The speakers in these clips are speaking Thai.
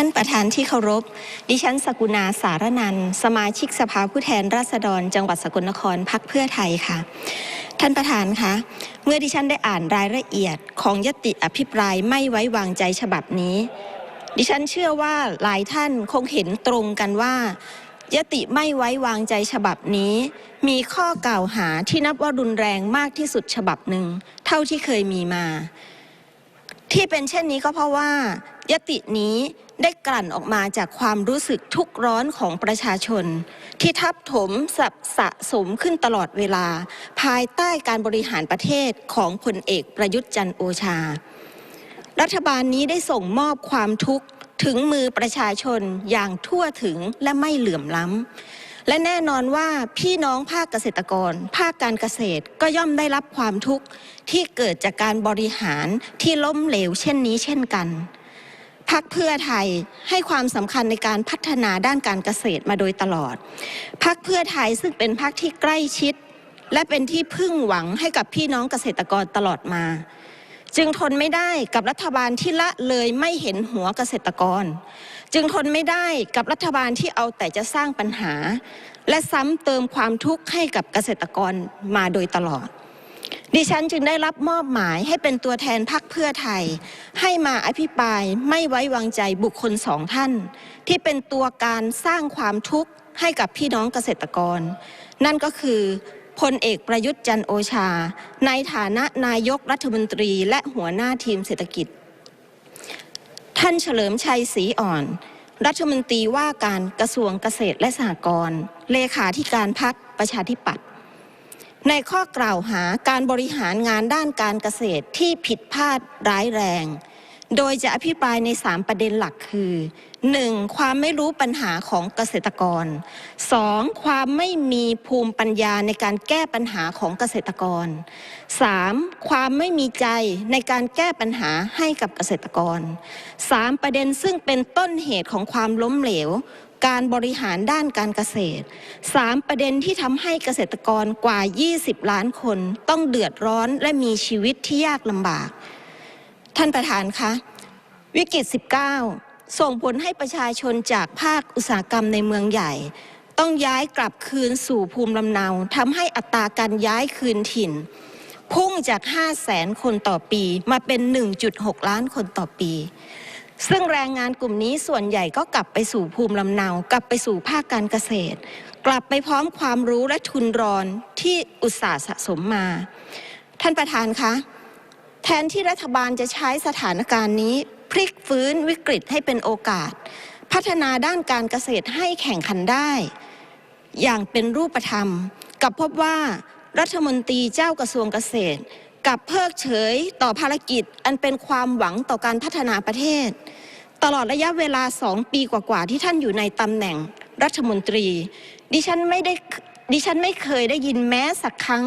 ท่านประธานที่เคารพ ดิฉันสกุณาสารนัน สมาชิกสภาผู้แทนราษฎร จังหวัดสกลนครพักเพื่อไทยค่ะ ท่านประธานคะเมื่อดิฉันได้อ่านรายละเอียดของยติอภิปรายไม่ไว้วางใจฉบับนี้ ดิฉันเชื่อว่าหลายท่านคงเห็นตรงกันว่ายติไม่ไว้วางใจฉบับนี้ มีข้อกล่าวหาที่นับว่ารุนแรงมากที่สุดฉบับหนึ่ง เท่าที่เคยมีมา ที่เป็นเช่นนี้ก็เพราะว่ายตินี้ ได้กลั่นออกมาจากความรู้สึกทุกข์ร้อนของประชาชน ที่ทับถมสะสะสมขึ้นตลอดเวลา ภายใต้การบริหารประเทศของพลเอกประยุทธ์จันโอชา รัฐบาลนี้ได้ส่งมอบความทุกข์ถึงมือประชาชนอย่างทั่วถึงและไม่เหลื่อมล้ำ และแน่นอนว่าพี่น้องภาคเกษตรกร ภาคการเกษตรก็ย่อมได้รับความทุกข์ที่เกิดจากการบริหารที่ล้มเหลวเช่นนี้เช่นกัน พักเพื่อไทยให้ความสำคัญในการพัฒนาด้านการเกษตรมาโดยตลอด พักเพื่อไทยซึ่งเป็นพักที่ใกล้ชิด และเป็นที่พึ่งหวังให้กับพี่น้องเกษตรกรตลอดมา จึงทนไม่ได้กับรัฐบาลที่ละเลยไม่เห็นหัวเกษตรกร จึงทนไม่ได้กับรัฐบาลที่เอาแต่จะสร้างปัญหา และซ้ำเติมความทุกข์ให้กับเกษตรกรมาโดยตลอด ดิฉันจึงได้รับมอบหมายให้เป็นตัวแทนพรรคเพื่อไทย ให้มาอภิปรายไม่ไว้วางใจบุคคลสองท่าน ที่เป็นตัวการสร้างความทุกข์ให้กับพี่น้องเกษตรกร นั่นก็คือพลเอกประยุทธ์จันโอชา ในฐานะนายกรัฐมนตรีและหัวหน้าทีมเศรษฐกิจ ท่านเฉลิมชัยศรีอ่อน รัฐมนตรีว่าการกระทรวงเกษตรและสหกรณ์เลขาธิการพักประชาธิปัตย์ ในข้อกล่าวหาการบริหารงานด้านการเกษตรที่ผิดพลาดร้ายแรง โดยจะอภิปรายใน 3 ประเด็นหลักคือ 1. ความไม่รู้ปัญหาของเกษตรกร 2. ความไม่มีภูมิปัญญาในการแก้ปัญหาของเกษตรกร 3. ความไม่มีใจในการแก้ปัญหาให้กับเกษตรกร 3. ประเด็นซึ่งเป็นต้นเหตุของความล้มเหลว การบริหารด้านการเกษตร 3. ประเด็นที่ทำให้เกษตรกรกว่า 20 ล้านคนต้องเดือดร้อนและมีชีวิตที่ยากลำบาก ท่านประธานคะวิกฤต 19 ส่งผลให้ประชาชนจากภาคอุตสาหกรรมในเมืองใหญ่ ต้องย้ายกลับคืนสู่ภูมิลำเนาทำให้อัตราการย้ายคืนถิ่น พุ่งจาก 5 0 0แสนคนต่อปีมาเป็น 1.6 ล้านคนต่อปี ซึ่งแรงงานกลุ่มนี้ส่วนใหญ่ก็กลับไปสู่ภูมิลำเนากลับไปสู่ภาคการเกษตร กลับไปพร้อมความรู้และทุนรอนที่อุตสาห์สะสมมา ท่านประธานคะแทนที่รัฐบาลจะใช้สถานการณ์นี้ พลิกฟื้นวิกฤตให้เป็นโอกาส พัฒนาด้านการเกษตรให้แข่งขันได้ อย่างเป็นรูปธรรม กับพบว่ารัฐมนตรีเจ้ากระทรวงเกษตร กับเพิกเฉยต่อภารกิจอันเป็นความหวังต่อการพัฒนาประเทศ ตลอดระยะเวลาสองปีกว่าๆที่ท่านอยู่ในตำแหน่งรัฐมนตรี ดิฉันไม่ได้ดิฉันไม่เคยได้ยินแม้สักครั้ง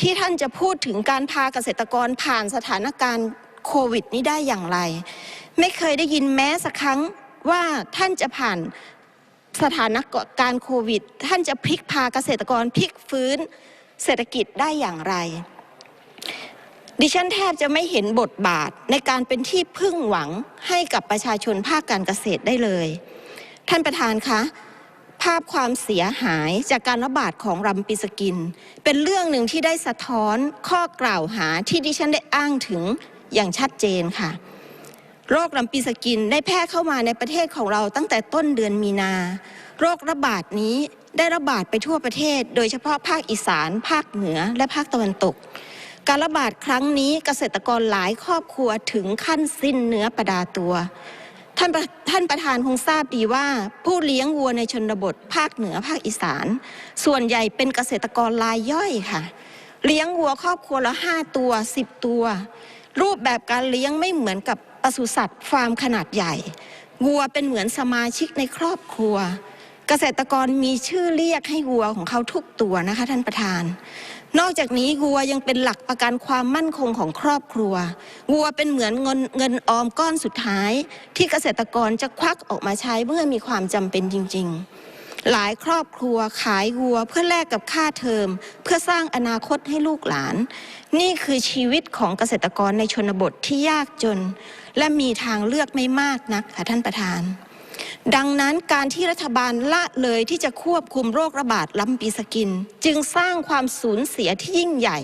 ที่ท่านจะพูดถึงการพาเกษตรกรผ่านสถานการณ์โควิดนี้ได้อย่างไร ไม่เคยได้ยินแม้สักครั้งว่าท่านจะผ่านสถานการณ์โควิด ท่านจะพลิกพาเกษตรกรพลิกฟื้นเศรษฐกิจได้อย่างไร ดิฉันแทบจะไม่เห็นบทบาทในการเป็นที่พึ่งหวังให้กับประชาชนภาคการเกษตรได้เลย ท่านประธานคะภาพความเสียหายจากการระบาดของรัมปิสกิน เป็นเรื่องหนึ่งที่ได้สะท้อนข้อกล่าวหาที่ดิฉันได้อ้างถึงอย่างชัดเจนค่ะ โรครัมปิสกินได้แพร่เข้ามาในประเทศของเราตั้งแต่ต้นเดือนมีนา โรคระบาดนี้ได้ระบาดไปทั่วประเทศ โดยเฉพาะภาคอีสาน ภาคเหนือและภาคตะวันตก การระบาดครั้งนี้เกษตรกรหลายครอบครัวถึงขั้นสิ้นเนื้อประดาตัว ท่านท่านประธานคงทราบดีว่า ผู้เลี้ยงวัวในชนบทภาคเหนือภาคอีสาน ส่วนใหญ่เป็นเกษตรกรรายย่อยค่ะ เลี้ยงวัวครอบครัวละห้าตัวสิบตัว รูปแบบการเลี้ยงไม่เหมือนกับปศุสัตว์ฟาร์มขนาดใหญ่วัวเป็นเหมือนสมาชิกในครอบครัว เกษตรกรมีชื่อเรียกให้วัวของเขาทุกตัวนะคะ ท่านประธาน นอกจากนี้วัวยังเป็นหลักประกันความมั่นคงของครอบครัว วัวเป็นเหมือนเงินเงินออมก้อนสุดท้าย ที่เกษตรกรจะควักออกมาใช้เมื่อมีความจำเป็นจริง ๆ หลายครอบครัวขายวัวเพื่อแลกกับค่าเทอม เพื่อสร้างอนาคตให้ลูกหลาน นี่คือชีวิตของเกษตรกรในชนบทที่ยากจน และมีทางเลือกไม่มากนักค่ะท่านประธาน ดังนั้นการที่รัฐบาลละเลยที่จะควบคุมโรคระบาดลำปีสกิน จึงสร้างความสูญเสียที่ยิ่งใหญ่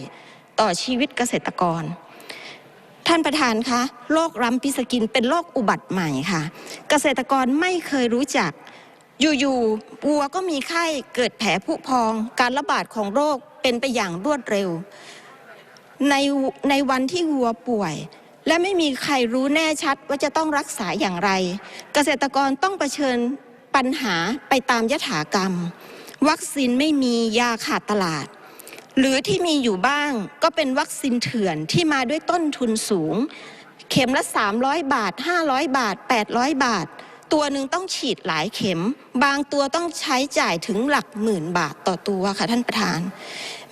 ต่อชีวิตเกษตรกร ท่านประธานคะโรครัมปีสกินเป็นโรคอุบัติใหม่ค่ะ เกษตรกรไม่เคยรู้จัก อยู่ๆวัวก็มีไข้เกิดแผลผุพอง การระบาดของโรคเป็นไปอย่างรวดเร็ว ในในวันที่วัวป่วย และไม่มีใครรู้แน่ชัดว่าจะต้องรักษาอย่างไร เกษตรกรต้องเผชิญปัญหาไปตามยถากรรม วัคซีนไม่มียาขาดตลาด หรือที่มีอยู่บ้างก็เป็นวัคซีนเถื่อนที่มาด้วยต้นทุนสูง เข็มละ 300 บาท 500 บาท 800 บาท ตัวหนึ่งต้องฉีดหลายเข็ม บางตัวต้องใช้จ่ายถึงหลักหมื่นบาทต่อตัวค่ะท่านประธาน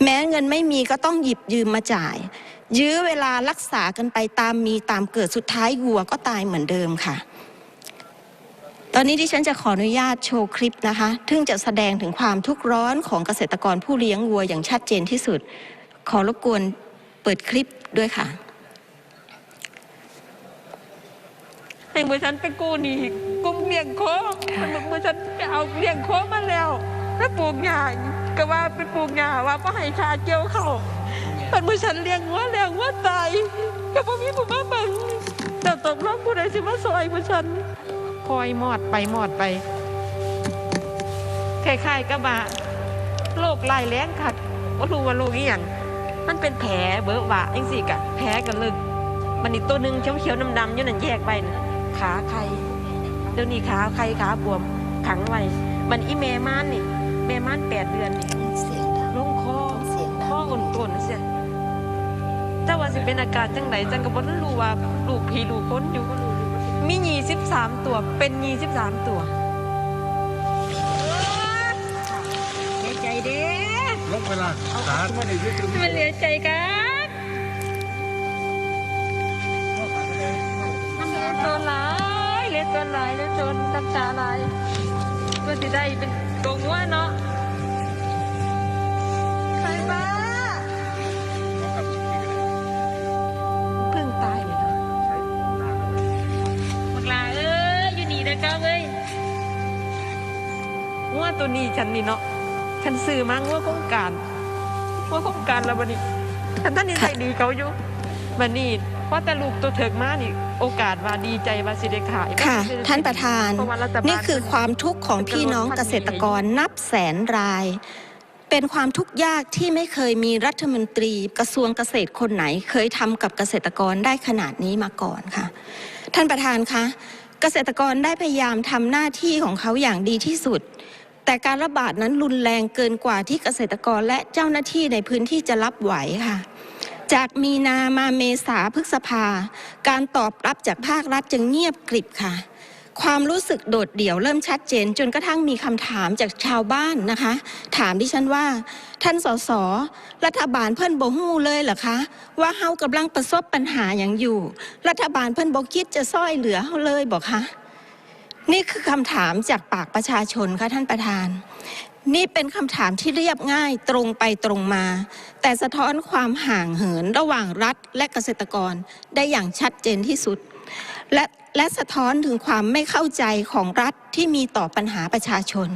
แม้เงินไม่มีก็ต้องหยิบยืมมาจ่าย ยื้อเวลารักษากันไปตามมีตามเกิดสุดท้ายวัวก็ตายเหมือนเดิมค่ะ ตอนนี้ที่ฉันจะขออนุญาตโชว์คลิปนะคะ ซึ่งจะแสดงถึงความทุกข์ร้อนของเกษตรกรผู้เลี้ยงวัวอย่างชัดเจนที่สุด ขอรบกวนเปิดคลิปด้วยค่ะให้เมื่อฉันไปกู้หนี้กุ้มเลี้ยงโคมันบอกเมื่อฉันไปเอาเลี้ยงโคมาแล้วแล้วปลูกหญ้าก็ว่าไปปลูกหญ้าว่าไ่ให้ชาเจียวเขา มันเมื่อฉันเลี้ยงวัวเลี้ยงวัวตายก็บ่มีผู้มาเบังแต่ตกลงผู้ใดสิมาซอยเมื่อฉันพลอยหมอดไปหมอดไปคล้ายๆกับว่าโรคลายแรงขัดว่ารู้ว่าโรคอีหยังมันเป็นแผลเบอะหวะจังสิกะแผลกันลึกมันอีกตัวหนึ่งเขียวๆดำๆอยู่นั่นแยกไปนะขาใครเดี๋ยวนี้ขาใครขาบวมขังไว้มันอีเมม่านนี่แม่ม่านแปดเดือนนี่เสียงดังลงคอเสียงดังข้ออ่อนๆเสียแต่ว่า สิเป็นอาการจังไหนจังก็บ่รู้ว่าลูกผีลูกคนอยู่ มียี่สิบสามตัว เป็นยี่สิบสามตัว เสียใจเด้ลบเวลาสาธุไม่ได้ยึดถือมันเหลือใจกันเหลือตัวหลายเหลือตัวหลายเหลือตัวน้ำตาหลายก็สิได้เป็นกงว่าเนาะ ฉันนี่เนาะฉันซื้อมั้งว่าโครงการว่าโครงการแล้วบันนี้ท่านท่านนี่ใจดีเขาอยู่บันนี้เพราะแต่ลูกตัวเถิกมานี่โอกาสว่าดีใจว่าสิได้ขายค่ะ ท่านประธานเพราะว่ารัฐบาลนี่คือความทุกข์ของพี่น้องเกษตรกรนับแสนราย เป็นความทุกข์ยากที่ไม่เคยมีรัฐมนตรีกระทรวงเกษตรคนไหน เคยทำกับเกษตรกรได้ขนาดนี้มาก่อนค่ะ ท่านประธานคะเกษตรกรได้พยายามทำหน้าที่ของเขาอย่างดีที่สุด แต่การระบาดนั้นรุนแรงเกินกว่าที่เกษตรกรและเจ้าหน้าที่ในพื้นที่จะรับไหวค่ะ จากมีนามาเมษาพฤษภา การตอบรับจากภาครัฐจึงเงียบกริบค่ะ ความรู้สึกโดดเดี่ยวเริ่มชัดเจน จนกระทั่งมีคำถามจากชาวบ้านนะคะ ถามดิฉันว่า ท่านสสรัฐบาลเพิ่นบ่ฮู้เลยเหรอคะ ว่าเฮากำลังประสบปัญหาอย่างอยู่ รัฐบาลเพิ่นบ่คิดจะซ้อยเหลือเฮาเลยบอกคะ นี่คือคำถามจากปากประชาชนค่ะท่านประธาน นี่เป็นคำถามที่เรียบง่ายตรงไปตรงมา แต่สะท้อนความห่างเหินระหว่างรัฐและเกษตรกรได้อย่างชัดเจนที่สุด และและสะท้อนถึงความไม่เข้าใจของรัฐที่มีต่อปัญหาประชาชน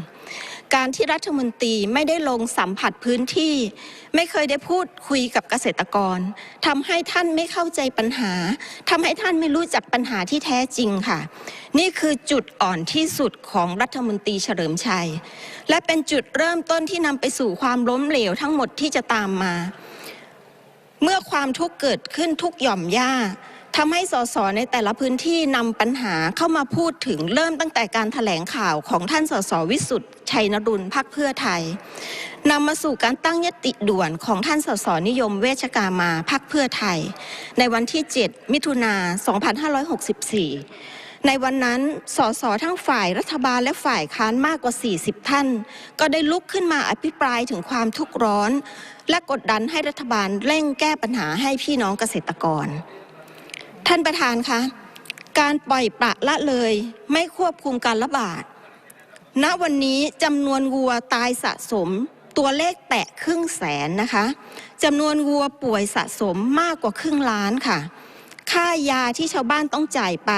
การที่รัฐมนตรีไม่ได้ลงสัมผัสพื้นที่ ไม่เคยได้พูดคุยกับเกษตรกรทำให้ท่านไม่เข้าใจปัญหาทำให้ท่านไม่รู้จักปัญหาที่แท้จริงค่ะ นี่คือจุดอ่อนที่สุดของรัฐมนตรีเฉลิมชัย และเป็นจุดเริ่มต้นที่นำไปสู่ความล้มเหลวทั้งหมดที่จะตามมา เมื่อความทุกข์เกิดขึ้นทุกหย่อมย่า ทำให้สสในแต่ละพื้นที่นำปัญหาเข้ามาพูดถึงเริ่มตั้งแต่การถแถลงข่าวของท่านสสวิสุทธ์ชัยนรุนพักเพื่อไทยนำมาสู่การตั้งยติด่วนของท่านสสนิยมเวชกามาพักเพื่อไทย ในวันที่ 7 มิถุนา 2564 ในวันนั้นสสทั้งฝ่ายรัฐบาลและฝ่ายค้านมากกว่า 40 ท่าน ก็ได้ลุกขึ้นมาอภิปรายถึงความทุกข์ร้อน และกดดันให้รัฐบาลเร่งแก้ปัญหาให้พี่น้องเกษตรกร ท่านประธานคะการปล่อยปละละเลยไม่ควบคุมการระบาด ณวันนี้จำนวนวัวตายสะสม ตัวเลขแตะครึ่งแสนนะคะจำนวนวัวป่วยสะสมมากกว่าครึ่งล้านค่ะ ค่ายาที่ชาวบ้านต้องจ่ายไป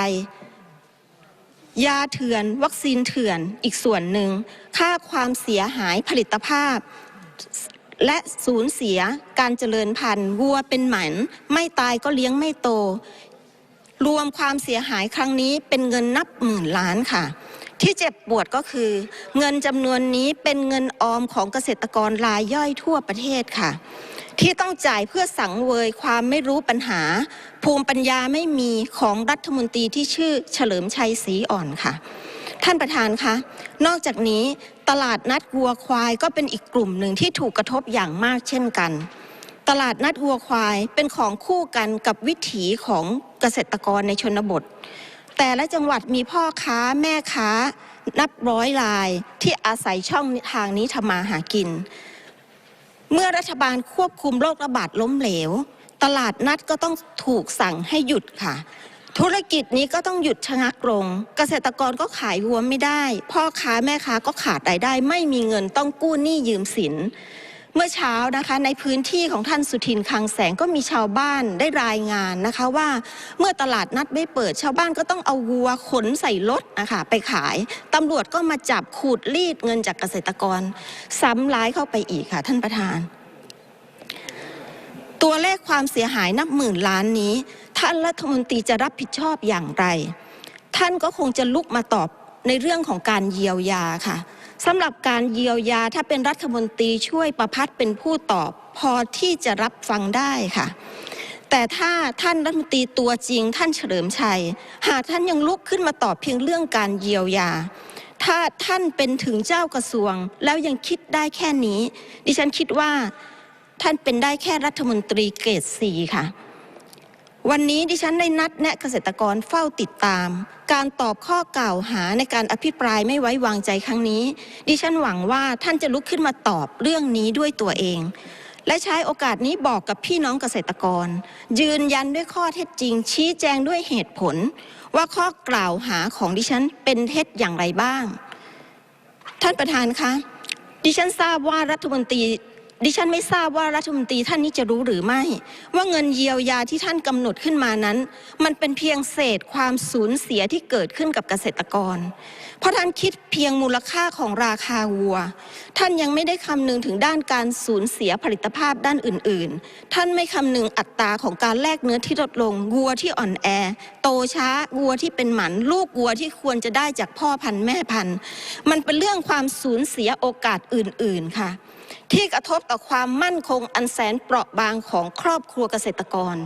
ยาเถื่อน วัคซีนเถื่อนอีกส่วนหนึ่ง ค่าความเสียหายผลิตภาพ และสูญเสียการเจริญพันธุ์วัวเป็นหมันไม่ตายก็เลี้ยงไม่โต รวมความเสียหายครั้งนี้เป็นเงินนับหมื่นล้านค่ะ ที่เจ็บปวดก็คือ เงินจำนวนนี้เป็นเงินออมของเกษตรกรรายย่อยทั่วประเทศค่ะ ที่ต้องจ่ายเพื่อสังเวยความไม่รู้ปัญหา ภูมิปัญญาไม่มีของรัฐมนตรีที่ชื่อเฉลิมชัยศรีอ่อนค่ะท่านประธานคะ นอกจากนี้ตลาดนัดวัวควายก็เป็นอีกกลุ่มหนึ่งที่ถูกกระทบอย่างมากเช่นกัน ตลาดนัดวัวควายเป็นของคู่กันกับวิถีของเกษตรกรในชนบท แต่ละจังหวัดมีพ่อค้าแม่ค้า นับร้อยรายที่อาศัยช่องทางนี้ทำมาหากิน เมื่อรัฐบาลควบคุมโรคระบาดล้มเหลว ตลาดนัดก็ต้องถูกสั่งให้หยุดค่ะธุรกิจนี้ก็ต้องหยุดชะงักลง เกษตรกรก็ขายวัวไม่ได้ พ่อค้าแม่ค้าก็ขาดรายได้ ไม่มีเงินต้องกู้หนี้ยืมสิน เมื่อเช้านะคะในพื้นที่ของท่านสุทินคังแสงก็มีชาวบ้านได้รายงานนะคะว่าเมื่อตลาดนัดไม่เปิดชาวบ้านก็ต้องเอาวัวขนใส่รถนะคะไปขายตำรวจก็มาจับขูดรีดเงินจากเกษตรกร ซ้ำร้ายเข้าไปอีกค่ะท่านประธาน ตัวเลขความเสียหายนับหมื่นล้านนี้ ท่านรัฐมนตรีจะรับผิดชอบอย่างไร ท่านก็คงจะลุกมาตอบในเรื่องของการเยียวยาค่ะ สำหรับการเยียวยาถ้าเป็นรัฐมนตรีช่วยประพัดเป็นผู้ตอบพอที่จะรับฟังได้ค่ะ แต่ถ้าท่านรัฐมนตรีตัวจริงท่านเฉลิมชัย หากท่านยังลุกขึ้นมาตอบเพียงเรื่องการเยียวยา ถ้าท่านเป็นถึงเจ้ากระทรวง แล้วยังคิดได้แค่นี้ ดิฉันคิดว่าท่านเป็นได้แค่รัฐมนตรีเกรดสีค่ะ วันนี้ดิฉันได้นัดแนะเกษตรกรเฝ้าติดตาม การตอบข้อกล่าวหาในการอภิปรายไม่ไว้วางใจครั้งนี้ ดิฉันหวังว่าท่านจะลุกขึ้นมาตอบเรื่องนี้ด้วยตัวเอง และใช้โอกาสนี้บอกกับพี่น้องเกษตรกร ยืนยันด้วยข้อเท็จจริง ชี้แจงด้วยเหตุผล ว่าข้อกล่าวหาของดิฉันเป็นเท็จอย่างไรบ้าง ท่านประธานคะดิฉันทราบว่ารัฐมนตรี ดิฉันไม่ทราบว่ารัฐมนตรีท่านนี้จะรู้หรือไม่ ว่าเงินเยียวยาที่ท่านกำหนดขึ้นมานั้น มันเป็นเพียงเศษความสูญเสียที่เกิดขึ้นกับเกษตรกร เพราะท่านคิดเพียงมูลค่าของราคาวัว ท่านยังไม่ได้คำนึงถึงด้านการสูญเสียผลิตภาพด้านอื่น ๆ ท่านไม่คำนึงอัตราของการแลกเนื้อที่ลดลงวัวที่อ่อนแอ โตช้าวัวที่เป็นหมัน ลูกวัวที่ควรจะได้จากพ่อพันธุ์แม่พันธุ์ มันเป็นเรื่องความสูญเสียโอกาสอื่น ๆ ค่ะ ที่กระทบต่อความมั่นคงอันแสนเปราะบางของครอบครัวเกษตรกร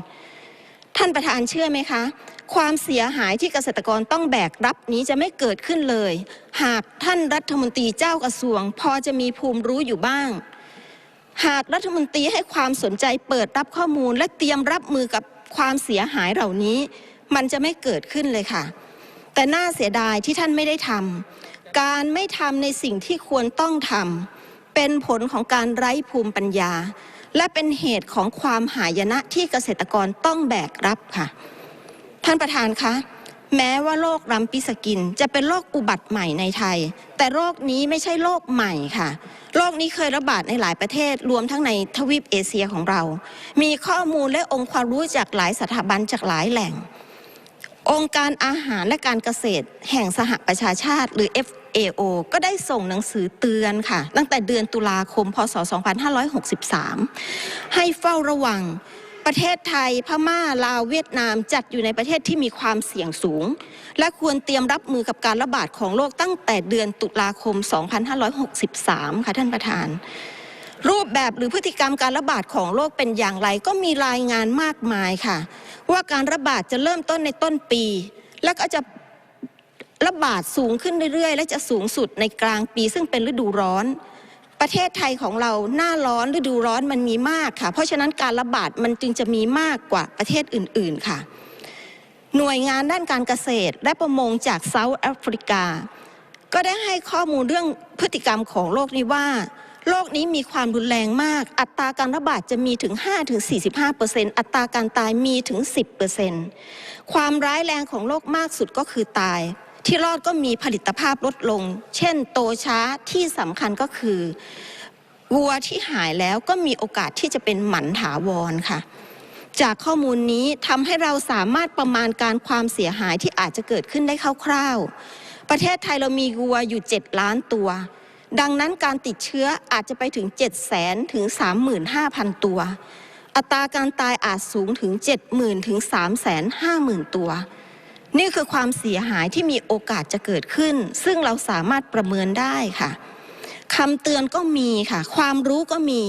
ท่านประธานเชื่อไหมคะ ความเสียหายที่เกษตรกรต้องแบกรับนี้จะไม่เกิดขึ้นเลย หากท่านรัฐมนตรีเจ้ากระทรวง พอจะมีภูมิรู้อยู่บ้าง หากรัฐมนตรีให้ความสนใจเปิดรับข้อมูล และเตรียมรับมือกับความเสียหายเหล่านี้ มันจะไม่เกิดขึ้นเลยค่ะ แต่น่าเสียดายที่ท่านไม่ได้ทำการไม่ทำในสิ่งที่ควรต้องทำ เป็นผลของการไร้ภูมิปัญญา และเป็นเหตุของความหายนะที่เกษตรกรต้องแบกรับค่ะ ท่านประธานคะแม้ว่าโรครัมปิสกินจะเป็นโรคอุบัติใหม่ในไทย แต่โรคนี้ไม่ใช่โรคใหม่ค่ะ โรคนี้เคยระบาดในหลายประเทศรวมทั้งในทวีปเอเชียของเรา มีข้อมูลและองค์ความรู้จากหลายสถาบันจากหลายแหล่ง องค์การอาหารและการเกษตรแห่งสหประชาชาติ หรือ AO ก็ได้ส่งหนังสือเตือนค่ะ ตั้งแต่เดือนตุลาคม พศ 2563 ให้เฝ้าระวังประเทศไทย พม่า ลาว เวียดนาม จัดอยู่ในประเทศที่มีความเสี่ยงสูง และควรเตรียมรับมือกับการระบาดของโรคตั้งแต่เดือนตุลาคม 2563 ค่ะท่านประธาน รูปแบบหรือพฤติกรรมการระบาดของโรคเป็นอย่างไร ก็มีรายงานมากมายค่ะ ว่าการระบาดจะเริ่มต้นในต้นปี แล้วก็จะ ระบาดสูงขึ้นเรื่อยๆ และจะสูงสุดในกลางปีซึ่งเป็นฤดูร้อน ประเทศไทยของเราหน้าร้อนฤดูร้อนมันมีมากค่ะ เพราะฉะนั้นการระบาดมันจึงจะมีมากกว่าประเทศอื่นๆค่ะ หน่วยงานด้านการเกษตร และประมงจากเซาท์แอฟริกา ก็ได้ให้ข้อมูลเรื่องพฤติกรรมของโรคนี้ว่าโรคนี้มีความรุนแรงมาก อัตราการระบาดจะมีถึง 5-45%อัตราการตายมีถึง 10%ความร้ายแรงของโรคมากสุดก็คือตาย ที่รอดก็มีผลิตภาพลดลง เช่น โตช้าที่สำคัญก็คือ วัวที่หายแล้วก็มีโอกาสที่จะเป็นหมันถาวรค่ะ จากข้อมูลนี้ทำให้เราสามารถประมาณการความเสียหายที่อาจจะเกิดขึ้นได้คร่าวๆ ประเทศไทยเรามีวัวอยู่ 7 ล้านตัว ดังนั้นการติดเชื้ออาจจะไปถึง 7 0 0 0 0ถึง 35,000 ตัว อัตราการตายอาจสูงถึง 70,000ถึง350,000 ตัว นี่คือความเสียหายที่มีโอกาสจะเกิดขึ้น ซึ่งเราสามารถประเมินได้ค่ะคำเตือนก็มีค่ะ ความรู้ก็มี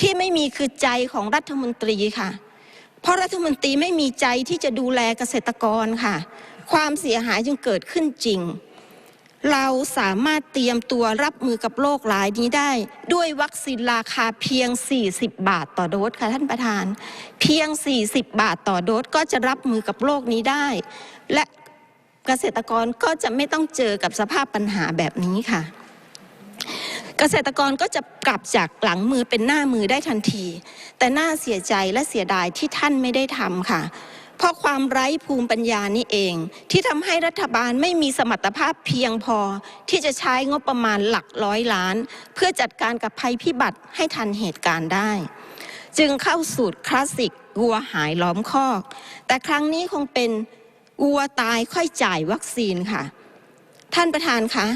ที่ไม่มีคือใจของรัฐมนตรีค่ะ เพราะรัฐมนตรีไม่มีใจที่จะดูแลเกษตรกรค่ะ ความเสียหายจึงเกิดขึ้นจริง เราสามารถเตรียมตัวรับมือกับโรครายนี้ได้ ด้วยวัคซีนราคาเพียง 40 บาทต่อโดสค่ะท่านประธาน เพียง 40 บาทต่อโดสก็จะรับมือกับโรคนี้ได้ และเกษตรกรก็จะไม่ต้องเจอกับสภาพปัญหาแบบนี้ค่ะ เกษตรกรก็จะกลับจากหลังมือเป็นหน้ามือได้ทันที แต่น่าเสียใจและเสียดายที่ท่านไม่ได้ทำค่ะ เพราะความไร้ภูมิปัญญานี่เอง ที่ทำให้รัฐบาลไม่มีสมรรถภาพเพียงพอ ที่จะใช้งบประมาณหลักร้อยล้าน เพื่อจัดการกับภัยพิบัติให้ทันเหตุการณ์ได้ จึงเข้าสูตรคลาสสิกวัวหายล้อมคอก แต่ครั้งนี้คงเป็นวัวตายค่อยจ่ายวัคซีนค่ะ ท่านประธานคะ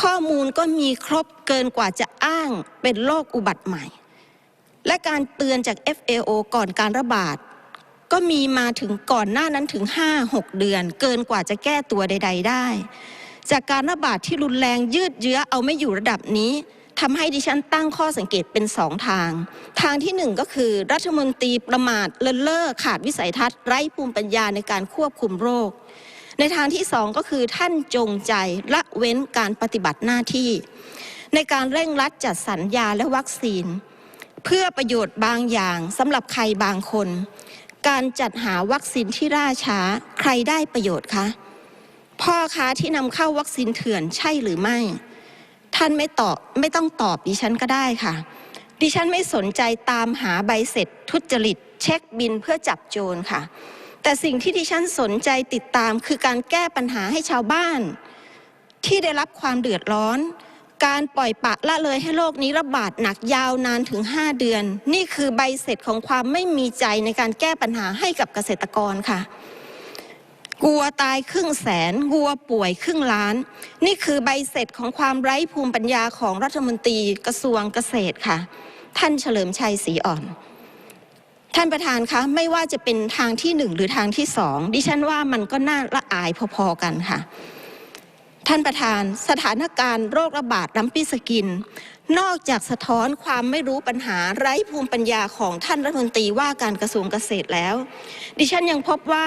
ข้อมูลก็มีครบเกินกว่าจะอ้างเป็นโรคอุบัติใหม่ และการเตือนจาก FAO ก่อนการระบาด ก็มีมาถึงก่อนหน้านั้นถึง 5-6 เดือน เกินกว่าจะแก้ตัวใด ๆ ได้ จากการระบาดที่รุนแรงยืดเยื้อเอาไม่อยู่ระดับนี้ทำให้ดิฉันตั้งข้อสังเกตเป็นสองทาง ทางที่หนึ่งก็คือรัฐมนตรีประมาทเลินเล่อขาดวิสัยทัศน์ไร้ภูมิปัญญาในการควบคุมโรค ในทางที่สองก็คือท่านจงใจละเว้นการปฏิบัติหน้าที่ ในการเร่งรัดจัดสรรยาและวัคซีน เพื่อประโยชน์บางอย่างสำหรับใครบางคน การจัดหาวัคซีนที่ล่าช้าใครได้ประโยชน์คะพ่อค้าที่นำเข้าวัคซีนเถื่อนใช่หรือไม่ ท่านไม่ตอบไม่ต้องตอบดิฉันก็ได้ค่ะ ดิฉันไม่สนใจตามหาใบเสร็จ ทุจริต เช็คบินเพื่อจับโจรค่ะ แต่สิ่งที่ดิฉันสนใจติดตามคือการแก้ปัญหาให้ชาวบ้าน ที่ได้รับความเดือดร้อน การปล่อยปะละเลยให้โรคนี้ระบาดหนักยาวนานถึง 5 เดือน นี่คือใบเสร็จของความไม่มีใจในการแก้ปัญหาให้กับเกษตรกรค่ะวัวตายครึ่งแสนวัวป่วยครึ่งล้าน นี่คือใบเสร็จของความไร้ภูมิปัญญาของรัฐมนตรีกระทรวงเกษตรค่ะ ท่านเฉลิมชัยศรีอ่อน ท่านประธานคะไม่ว่าจะเป็นทางที่หนึ่งหรือทางที่สองดิฉันว่ามันก็น่าละอายพอๆกันค่ะ ท่านประธานสถานการณ์โรคระบาดน้ำปีสกิน นอกจากสะท้อนความไม่รู้ปัญหาไร้ภูมิปัญญาของท่านรัฐมนตรีว่าการกระทรวงเกษตรแล้ว ดิฉันยังพบว่า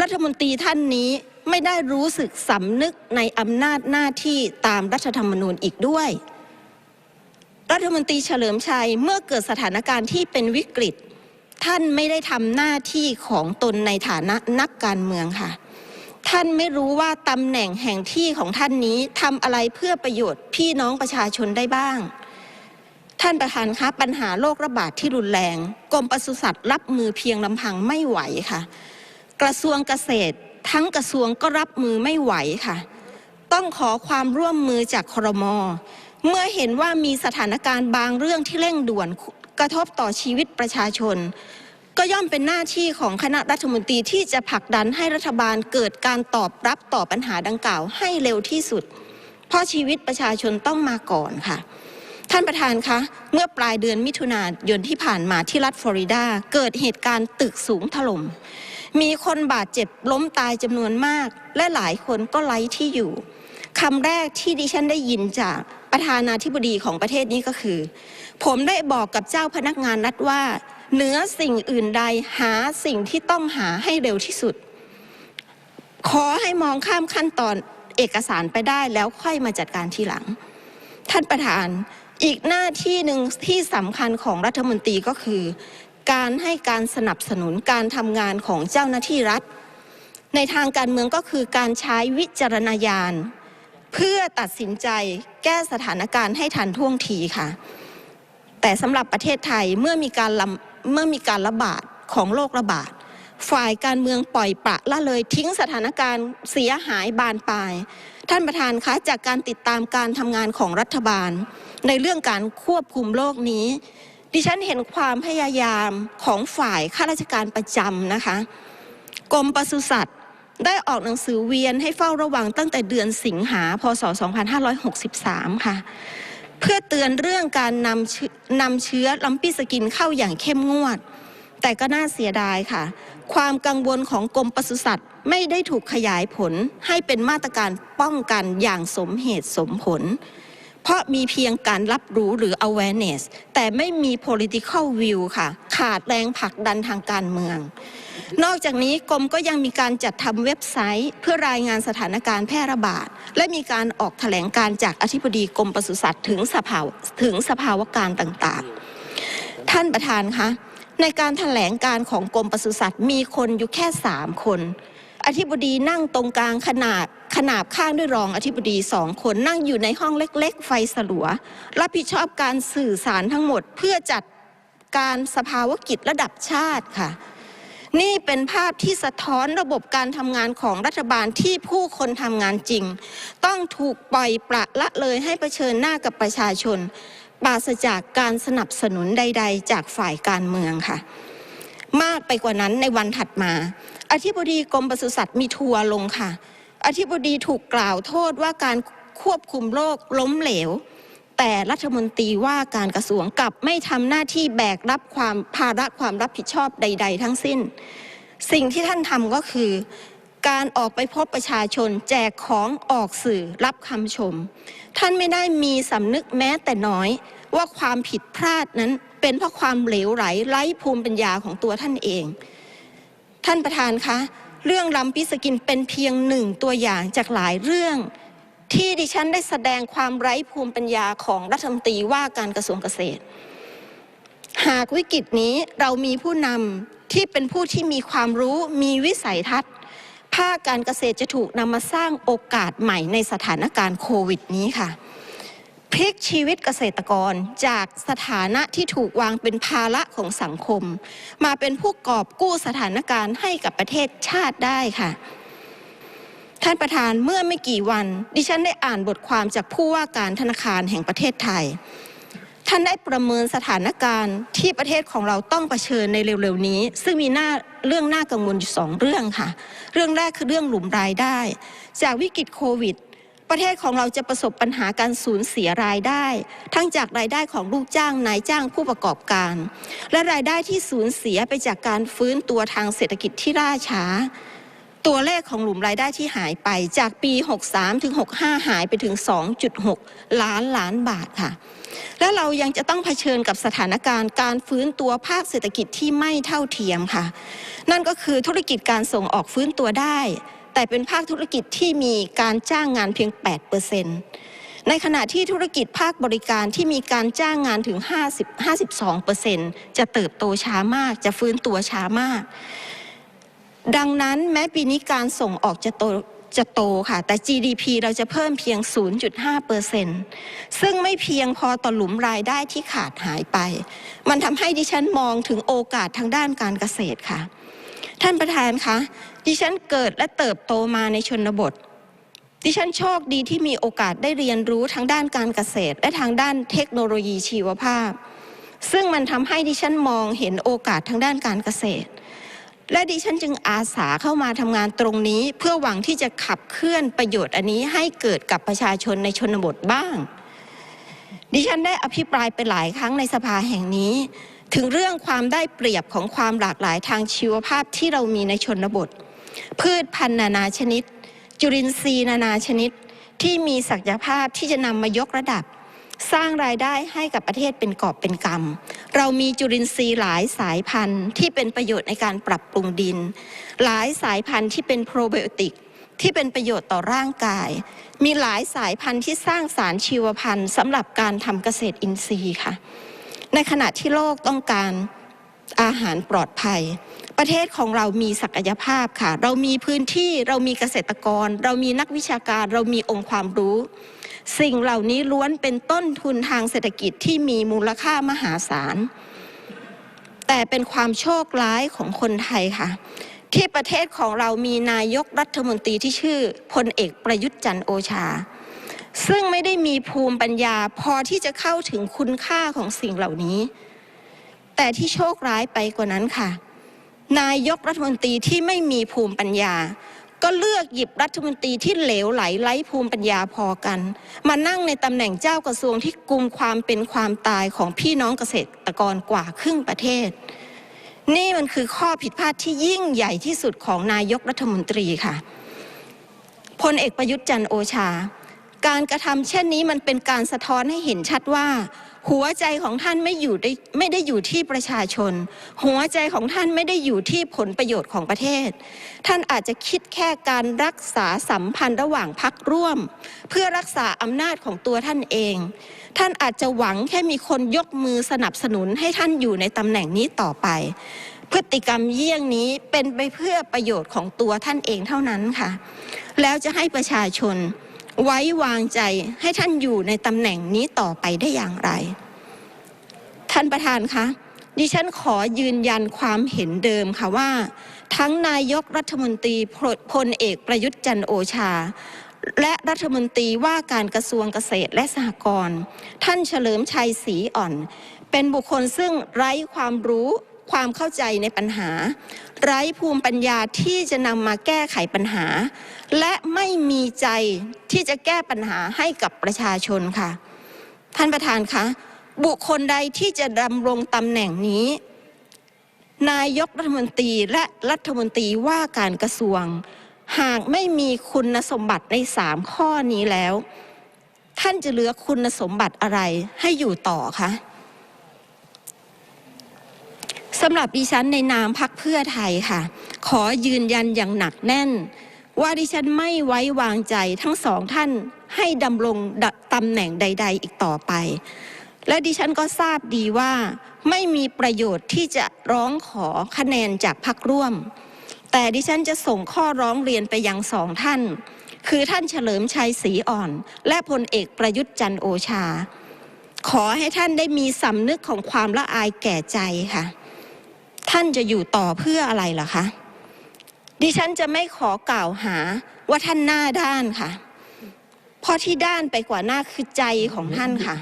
รัฐมนตรีท่านนี้ไม่ได้รู้สึกสำนึกในอำนาจหน้าที่ตามรัฐธรรมนูญอีกด้วย รัฐมนตรีเฉลิมชัยเมื่อเกิดสถานการณ์ที่เป็นวิกฤต ท่านไม่ได้ทำหน้าที่ของตนในฐานะนักการเมืองค่ะ ท่านไม่รู้ว่าตำแหน่งแห่งที่ของท่านนี้ทำอะไรเพื่อประโยชน์พี่น้องประชาชนได้บ้าง ท่านประธานคะปัญหาโรคระบาดที่รุนแรงกรมปศุสัตว์รับมือเพียงลำพังไม่ไหวค่ะ กระทรวงเกษตร ทั้งกระทรวงก็รับมือไม่ไหวค่ะ ต้องขอความร่วมมือจากครมเมื่อเห็นว่ามีสถานการณ์บางเรื่องที่เร่งด่วนกระทบต่อชีวิตประชาชน ก็ย่อมเป็นหน้าที่ของคณะรัฐมนตรีที่จะผลักดันให้รัฐบาลเกิดการตอบรับต่อปัญหาดังกล่าวให้เร็วที่สุด เพราะชีวิตประชาชนต้องมาก่อนค่ะ ท่านประธานคะ เมื่อปลายเดือนมิถุนายนที่ผ่านมาที่รัฐฟลอริดา เกิดเหตุการณ์ตึกสูงถล่ม มีคนบาดเจ็บล้มตายจำนวนมาก และหลายคนก็ไร้ที่อยู่คำแรกที่ดิฉันได้ยินจากประธานาธิบดีของประเทศนี้ก็คือ ผมได้บอกกับเจ้าพนักงานรัฐว่า เหนือสิ่งอื่นใดหาสิ่งที่ต้องหาให้เร็วที่สุด ขอให้มองข้ามขั้นตอนเอกสารไปได้แล้วค่อยมาจัดการทีหลัง ท่านประธานอีกหน้าที่หนึ่งที่สำคัญของรัฐมนตรีก็คือ การให้การสนับสนุนการทำงานของเจ้าหน้าที่รัฐ ในทางการเมืองก็คือการใช้วิจารณญาณ เพื่อตัดสินใจแก้สถานการณ์ให้ทันท่วงทีค่ะ แต่สำหรับประเทศไทยเมื่อมีการ เมื่อมีการระบาดของโรคระบาดฝ่ายการเมืองปล่อยปละละเลยทิ้งสถานการณ์เสียหายบานปลาย ท่านประธานคะจากการติดตามการทำงานของรัฐบาล ในเรื่องการควบคุมโรคนี้ ดิฉันเห็นความพยายามของฝ่ายข้าราชการประจำนะคะ กรมปศุสัตว์ได้ออกหนังสือเวียนให้เฝ้าระวังตั้งแต่เดือนสิงหาพศ 2563 ค่ะ เพื่อเตือนเรื่องการนำนำเชื้อลัมปี้สกินเข้าอย่างเข้มงวด แต่ก็น่าเสียดายค่ะ ความกังวลของกรมปศุสัตว์ ไม่ได้ถูกขยายผลให้เป็นมาตรการป้องกันอย่างสมเหตุสมผล เพราะมีเพียงการรับรู้หรือ awareness แต่ไม่มี political view ค่ะ ขาดแรงผลักดันทางการเมือง นอกจากนี้กรมก็ยังมีการจัดทำเว็บไซต์ เพื่อรายงานสถานการณ์แพร่ระบาด และมีการออกแถลงการจากอธิบดีกรมปศุสัตว์ถึงสภาวถึงสภาวะการต่างๆ ท่านประธานคะในการถแถลงการของกรมปศุสัตว์มีคนอยู่แค่สามคน อธิบดีนั่งตรงกลางขนาดขนาบข้างด้วยรองอธิบดีสองคนนั่งอยู่ในห้องเล็ก ๆ ไฟสลัว รับผิดชอบการสื่อสารทั้งหมด เพื่อจัดการสภาวกิจระดับชาติค่ะ นี่เป็นภาพที่สะท้อนระบบการทำงานของรัฐบาลที่ผู้คนทำงานจริง ต้องถูกปล่อยปละละเลยให้เผชิญหน้ากับประชาชน ปราศจากการสนับสนุนใด ๆ จากฝ่ายการเมืองค่ะ มากไปกว่านั้นในวันถัดมา อธิบดีกรมปศุสัตว์มีทัวร์ลงค่ะ อธิบดีถูกกล่าวโทษว่าการควบคุมโรคล้มเหลว แต่รัฐมนตรีว่าการกระทรวงกลับไม่ทำหน้าที่แบกรับความภาระความรับผิดชอบใด ๆ ทั้งสิ้น สิ่งที่ท่านทำก็คือ การออกไปพบประชาชนแจกของออกสื่อรับคำชม ท่านไม่ได้มีสำนึกแม้แต่น้อยว่าความผิดพลาดนั้น เป็นเพราะความเหลวไหลไร้ภูมิปัญญาของตัวท่านเอง ท่านประธานคะเรื่องลำปิสกินเป็นเพียงหนึ่งตัวอย่างจากหลายเรื่อง ที่ดิฉันได้แสดงความไร้ภูมิปัญญาของรัฐมนตรีว่าการกระทรวงเกษตร หากวิกฤตนี้เรามีผู้นำที่เป็นผู้ที่มีความรู้มีวิสัยทัศน์ ภาคการเกษตรจะถูกนำมาสร้างโอกาสใหม่ในสถานการณ์โควิดนี้ค่ะ พลิกชีวิตเกษตรกรจากสถานะที่ถูกวางเป็นภาระของสังคม มาเป็นผู้กอบกู้สถานการณ์ให้กับประเทศชาติได้ค่ะ ท่านประธานเมื่อไม่กี่วัน ดิฉันได้อ่านบทความจากผู้ว่าการธนาคารแห่งประเทศไทย ท่านได้ประเมินสถานการณ์ที่ประเทศของเราต้องเผชิญในเร็วๆนี้ ซึ่งมีหน้าเรื่องน่ากังวลอยู่สองเรื่องค่ะ เรื่องแรกคือเรื่องหลุมรายได้ จากวิกฤตโควิด ประเทศของเราจะประสบปัญหาการสูญเสียรายได้ ทั้งจากรายได้ของลูกจ้างนายจ้างผู้ประกอบการ และรายได้ที่สูญเสียไปจากการฟื้นตัวทางเศรษฐกิจที่ล่าช้า ตัวเลขของหลุมรายได้ที่หายไปจากปี 63ถึง65 หายไปถึง 2.6 ล้านล้านบาทค่ะ และเรายังจะต้องเผชิญกับสถานการณ์การฟื้นตัวภาคเศรษฐกิจที่ไม่เท่าเทียมค่ะ นั่นก็คือธุรกิจการส่งออกฟื้นตัวได้ แต่เป็นภาคธุรกิจที่มีการจ้างงานเพียง8%ในขณะที่ธุรกิจภาคบริการที่มีการจ้างงานถึง 50 52%จะเติบโตช้ามาก จะฟื้นตัวช้ามาก ดังนั้นแม้ปีนี้การส่งออกจะโตจะโตค่ะ แต่ GDP เราจะเพิ่มเพียง 0.5เปอร์เซ็นต์ซึ่งไม่เพียงพอต่อหลุมรายได้ที่ขาดหายไป มันทำให้ดิฉันมองถึงโอกาสทางด้านการเกษตรค่ะ ท่านประธานคะ ดิฉันเกิดและเติบโตมาในชนบท ดิฉันโชคดีที่มีโอกาสได้เรียนรู้ทั้งด้านการเกษตร และทางด้านเทคโนโลยีชีวภาพ ซึ่งมันทำให้ดิฉันมองเห็นโอกาสทางด้านการเกษตร และดิฉันจึงอาสาเข้ามาทำงานตรงนี้ เพื่อหวังที่จะขับเคลื่อนประโยชน์อันนี้ให้เกิดกับประชาชนในชนบทบ้าง ดิฉันได้อภิปรายไปหลายครั้งในสภาแห่งนี้ถึงเรื่องความได้เปรียบของความหลากหลายทางชีวภาพที่เรามีในชนบท พืชพันธุ์นานาชนิด จุลินทรีย์นานาชนิดที่มีศักยภาพที่จะนำมายกระดับ สร้างรายได้ให้กับประเทศเป็นกอบเป็นกำเรามีจุลินทรีย์หลายสายพันธุ์ที่เป็นประโยชน์ในการปรับปรุงดิน หลายสายพันธุ์ที่เป็นโปรไบโอติกที่เป็นประโยชน์ต่อร่างกาย มีหลายสายพันธุ์ที่สร้างสารชีวพันธุ์สำหรับการทำเกษตรอินทรีย์ค่ะ ในขณะที่โลกต้องการอาหารปลอดภัย ประเทศของเรามีศักยภาพค่ะ เรามีพื้นที่เรามีเกษตรกร เรามีนักวิชาการเรามีองค์ความรู้ สิ่งเหล่านี้ล้วนเป็นต้นทุนทางเศรษฐกิจที่มีมูลค่ามหาศาล แต่เป็นความโชคร้ายของคนไทยค่ะ ที่ประเทศของเรามีนายกรัฐมนตรีที่ชื่อพลเอกประยุทธ์จันทร์โอชา ซึ่งไม่ได้มีภูมิปัญญาพอที่จะเข้าถึงคุณค่าของสิ่งเหล่านี้ แต่ที่โชคร้ายไปกว่านั้นค่ะ นายกรัฐมนตรีที่ไม่มีภูมิปัญญา ก็เลือกหยิบรัฐมนตรีที่เหลวไหลไร้ภูมิปัญญาพอกัน มานั่งในตำแหน่งเจ้ากระทรวงที่กุมความเป็นความตายของพี่น้องเกษตรกรกว่าครึ่งประเทศ นี่มันคือข้อผิดพลาดที่ยิ่งใหญ่ที่สุดของนายกรัฐมนตรีค่ะพลเอกประยุทธ์จันโอชา การกระทำเช่นนี้มันเป็นการสะท้อนให้เห็นชัดว่า หัวใจของท่านไม่อยู่ได้ไม่ได้อยู่ที่ประชาชน หัวใจของท่านไม่ได้อยู่ที่ผลประโยชน์ของประเทศ ท่านอาจจะคิดแค่การรักษาสัมพันธ์ระหว่างพักร่วม เพื่อรักษาอำนาจของตัวท่านเอง ท่านอาจจะหวังแค่มีคนยกมือสนับสนุนให้ท่านอยู่ในตำแหน่งนี้ต่อไป พฤติกรรมเยี่ยงนี้เป็นไปเพื่อประโยชน์ของตัวท่านเองเท่านั้นค่ะ แล้วจะให้ประชาชน ไว้วางใจให้ท่านอยู่ในตำแหน่งนี้ต่อไปได้อย่างไร ท่านประธานคะดิฉันขอยืนยันความเห็นเดิมค่ะว่า ทั้งนายกรัฐมนตรีพลเอกประยุทธ์จันโอชา และรัฐมนตรีว่าการกระทรวงเกษตรและสหกรณ์ท่านเฉลิมชัยศรีอ่อน เป็นบุคคลซึ่งไร้ความรู้ ความเข้าใจในปัญหา ไร้ภูมิปัญญาที่จะนำมาแก้ไขปัญหา และไม่มีใจที่จะแก้ปัญหาให้กับประชาชนค่ะ ท่านประธานคะบุคคลใดที่จะดำรงตำแหน่งนี้ นายกรัฐมนตรีและรัฐมนตรีว่าการกระทรวง หากไม่มีคุณสมบัติในสามข้อนี้แล้ว ท่านจะเหลือคุณสมบัติอะไรให้อยู่ต่อคะ สำหรับดิฉันในนามพักเพื่อไทยค่ะ ขอยืนยันอย่างหนักแน่น ว่าดิฉันไม่ไว้วางใจทั้งสองท่านให้ดำรงตำแหน่งใด ๆ อีกต่อไป และดิฉันก็ทราบดีว่าไม่มีประโยชน์ที่จะร้องขอคะแนนจากพรรคร่วม แต่ดิฉันจะส่งข้อร้องเรียนไปยังสองท่าน คือท่านเฉลิมชัยศรีอ่อน และพลเอกประยุทธ์จันโอชา ขอให้ท่านได้มีสำนึกของความละอายแก่ใจค่ะ ท่านจะอยู่ต่อเพื่ออะไรล่ะคะ ดิฉันจะไม่ขอกล่าวหาว่าท่านหน้าด้านค่ะ เพราะที่ด้านไปกว่าหน้าคือใจของท่านค่ะ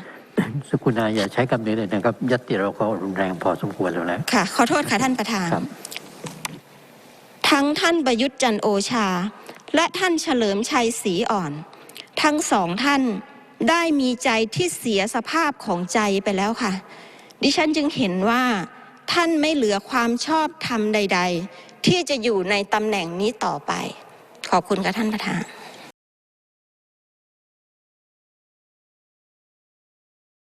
สกุณาอย่าใช้คำนี้เลยนะครับ ยัตติเราก็รุนแรงพอสมควรแล้วนะค่ะ ขอโทษค่ะท่านประธาน ครับ ทั้งท่านประยุทธ์จันทร์โอชา และท่านเฉลิมชัยศรีอ่อน ทั้งสองท่านได้มีใจที่เสียสภาพของใจไปแล้วค่ะ ดิฉันจึงเห็นว่า ท่านไม่เหลือความชอบธรรมใด ๆ ที่จะอยู่ในตำแหน่งนี้ต่อไป ขอบคุณค่ะท่านประธาน